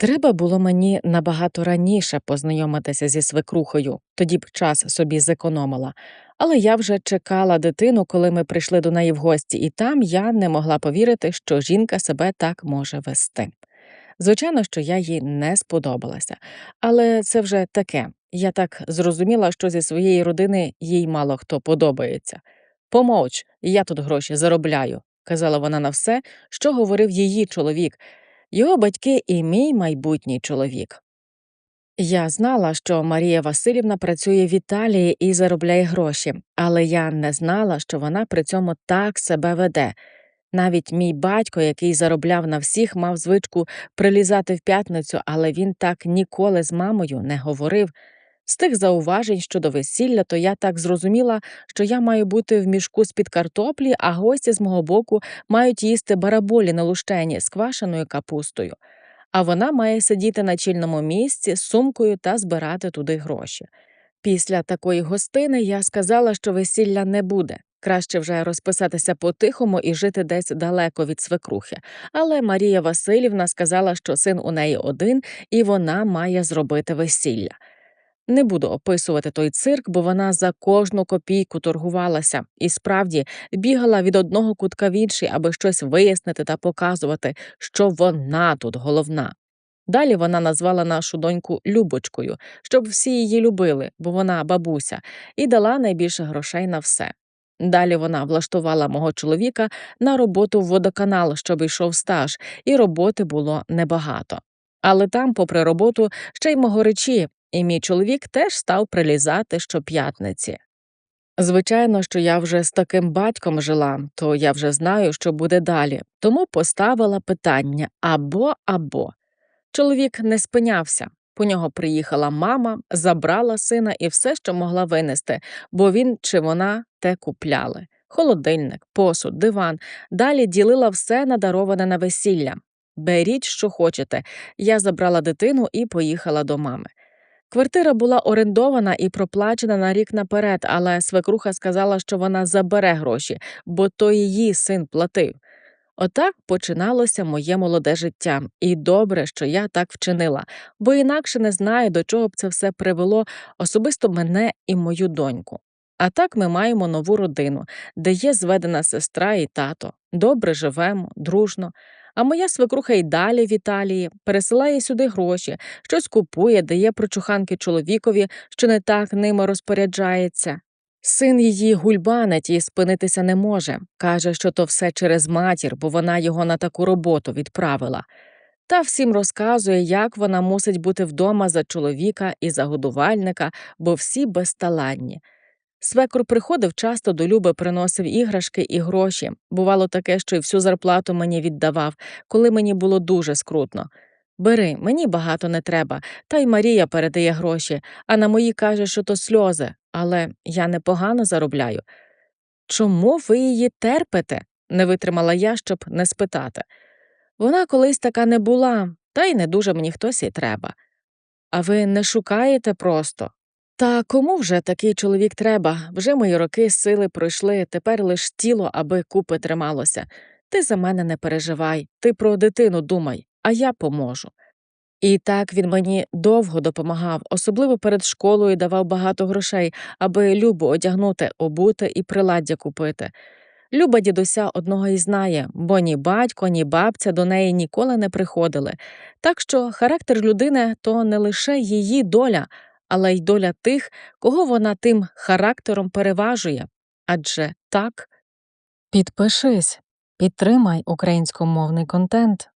Треба було мені набагато раніше познайомитися зі свекрухою, тоді б час собі зекономила. Але я вже чекала дитину, коли ми прийшли до неї в гості, і там я не могла повірити, що жінка себе так може вести. Звичайно, що я їй не сподобалася, але це вже таке. Я так зрозуміла, що зі своєї родини їй мало хто подобається. Помовч, я тут гроші заробляю, казала вона на все, що говорив її чоловік, його батьки і мій майбутній чоловік. Я знала, що Марія Васильівна працює в Італії і заробляє гроші, але я не знала, що вона при цьому так себе веде. Навіть мій батько, який заробляв на всіх, мав звичку прилізати в п'ятницю, але він так ніколи з мамою не говорив. З тих зауважень щодо весілля, то я так зрозуміла, що я маю бути в мішку з-під картоплі, а гості з мого боку мають їсти бараболі на лущені з квашеною капустою. А вона має сидіти на чільному місці з сумкою та збирати туди гроші. Після такої гостини я сказала, що весілля не буде. Краще вже розписатися по-тихому і жити десь далеко від свекрухи. Але Марія Васильівна сказала, що син у неї один, і вона має зробити весілля. Не буду описувати той цирк, бо вона за кожну копійку торгувалася і справді бігала від одного кутка в інший, аби щось вияснити та показувати, що вона тут головна. Далі вона назвала нашу доньку Любочкою, щоб всі її любили, бо вона бабуся, і дала найбільше грошей на все. Далі вона влаштувала мого чоловіка на роботу в водоканал, щоб йшов стаж, і роботи було небагато. Але там, попри роботу, ще й могоречі, і мій чоловік теж став прилізати щоп'ятниці. Звичайно, що я вже з таким батьком жила, то я вже знаю, що буде далі, тому поставила питання або або. Чоловік не спинявся. По нього приїхала мама, забрала сина і все, що могла винести, бо він чи вона те купляли. Холодильник, посуд, диван. Далі ділила все надароване на весілля. Беріть, що хочете. Я забрала дитину і поїхала до мами. Квартира була орендована і проплачена на рік наперед, але свекруха сказала, що вона забере гроші, бо то її син платив. Отак починалося моє молоде життя, і добре, що я так вчинила, бо інакше не знаю, до чого б це все привело особисто мене і мою доньку. А так ми маємо нову родину, де є зведена сестра і тато. Добре живемо, дружно. А моя свекруха й далі в Італії пересилає сюди гроші, щось купує, дає прочуханки чоловікові, що не так ними розпоряджається. Син її гульбанить і спинитися не може. Каже, що то все через матір, бо вона його на таку роботу відправила. Та всім розказує, як вона мусить бути вдома за чоловіка і за годувальника, бо всі безталанні. Свекор приходив часто до Люби, приносив іграшки і гроші. Бувало таке, що й всю зарплату мені віддавав, коли мені було дуже скрутно. Бери, мені багато не треба, та й Марія передає гроші, а на мої каже, що то сльози, але я непогано заробляю. Чому ви її терпите? не витримала я, щоб не спитати. Вона колись така не була, та й не дуже мені хтось і треба. А ви не шукаєте просто. Та кому вже такий чоловік треба? Вже мої роки сили пройшли, тепер лиш тіло, аби купи трималося. Ти за мене не переживай, ти про дитину думай, а я поможу. І так він мені довго допомагав, особливо перед школою давав багато грошей, аби Любу одягнути, обути і приладдя купити. Люба дідуся одного і знає, бо ні батько, ні бабця до неї ніколи не приходили. Так що характер людини то не лише її доля, але й доля тих, кого вона тим характером переважує. Адже так. Підпишись, підтримай українськомовний контент.